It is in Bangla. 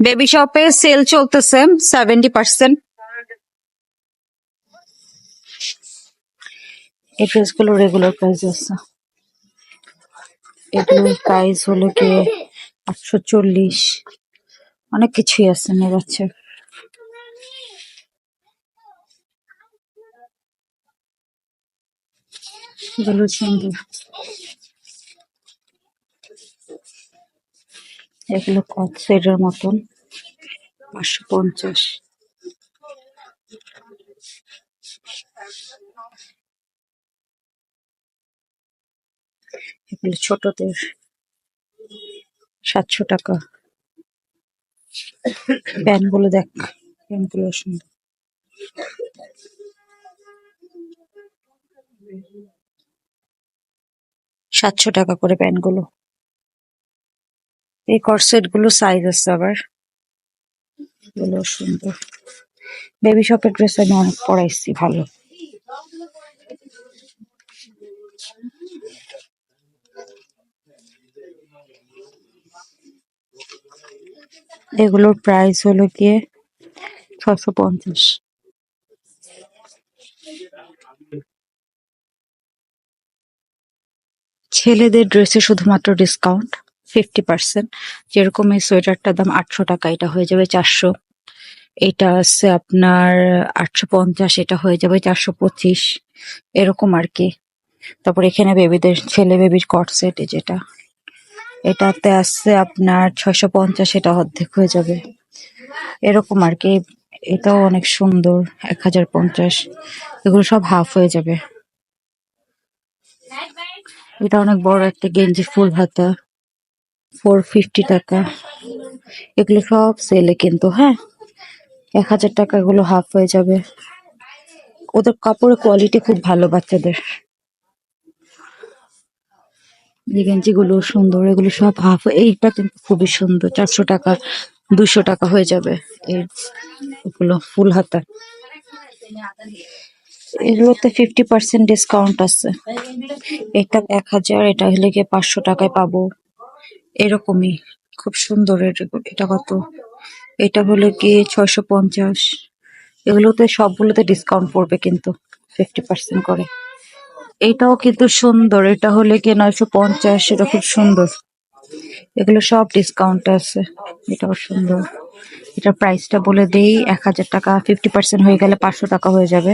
বেবি শপে সেল চলতেছে সেভেন্টি পার্সেন্ট এই ড্রেসগুলো রেগুলার প্রাইস আছে। এগুলোর প্রাইস হলো কি আটশো চল্লিশ। অনেক কিছুই আছে মেয়ে যাচ্ছে এগুলো কট সেটের মতন। পাঁচশো পঞ্চাশ। এগুলো ছোটদের। সাতশো টাকা। প্যান্টগুলো দেখ প্যান্টগুলো সুন্দর। সাতশো টাকা করে প্যান্টগুলো এই কর্সেটগুলো সাইজ আছে আবার। এগুলো সুন্দর। বেবি শপের ড্রেস আমি অনেক পরাইছি, ভালো। এগুলোর প্রাইস হলো গিয়ে ছশো পঞ্চাশ। ছেলেদের ড্রেসে শুধুমাত্র ডিসকাউন্ট ফিফটি পার্সেন্ট যেরকম এই সোয়েটারটার দাম আটশো টাকা, এটা হয়ে যাবে চারশো। এটা আছে আপনার আটশো পঞ্চাশ, এটা হয়ে যাবে চারশো পঁচিশ। এরকম আর কি। তারপর এখানে বেবিদের ছেলে বেবির কট সেট যেটা। এটাতে আছে আপনার ছয়শো পঞ্চাশ, এটা অর্ধেক হয়ে যাবে। এরকম আর কি। এটাও অনেক সুন্দর, এক হাজার পঞ্চাশ। এগুলো সব হাফ হয়ে যাবে। এটা অনেক বড় একটা গেঞ্জি, ফুল হাতা। ফোর ফিফটি টাকা। এগুলো সব সেলে কিন্তু হ্যাঁ? এক হাজার টাকা এগুলো হাফ হয়ে যাবে। ওদের কাপড়ের কোয়ালিটি খুব ভালো বাচ্চাদের। এই গেঞ্জি গুলো সুন্দর, এগুলো সব হাফ এইটা কিন্তু খুবই সুন্দর। চারশো টাকা দুশো টাকা হয়ে যাবে এই এগুলো ফুল হাতা। এগুলোতে ফিফটি পার্সেন্ট ডিসকাউন্ট আছে। এটা এক হাজার, এটা হলে গিয়ে পাঁচশো টাকায় পাবো। এরকমই। খুব সুন্দর এটা কত? এটা হলো কি ছয়শো পঞ্চাশ। এগুলোতে সবগুলোতে ডিসকাউন্ট পড়বে কিন্তু ফিফটি পার্সেন্ট করে। এটাও কিন্তু সুন্দর, এটা হলে কি নয়শো পঞ্চাশ, এটা খুব সুন্দর। এগুলো সব ডিসকাউন্ট আছে, এটাও সুন্দর। এটার প্রাইসটা বলে দেই, এক হাজার টাকা ফিফটি পার্সেন্ট হয়ে গেলে পাঁচশো টাকা হয়ে যাবে।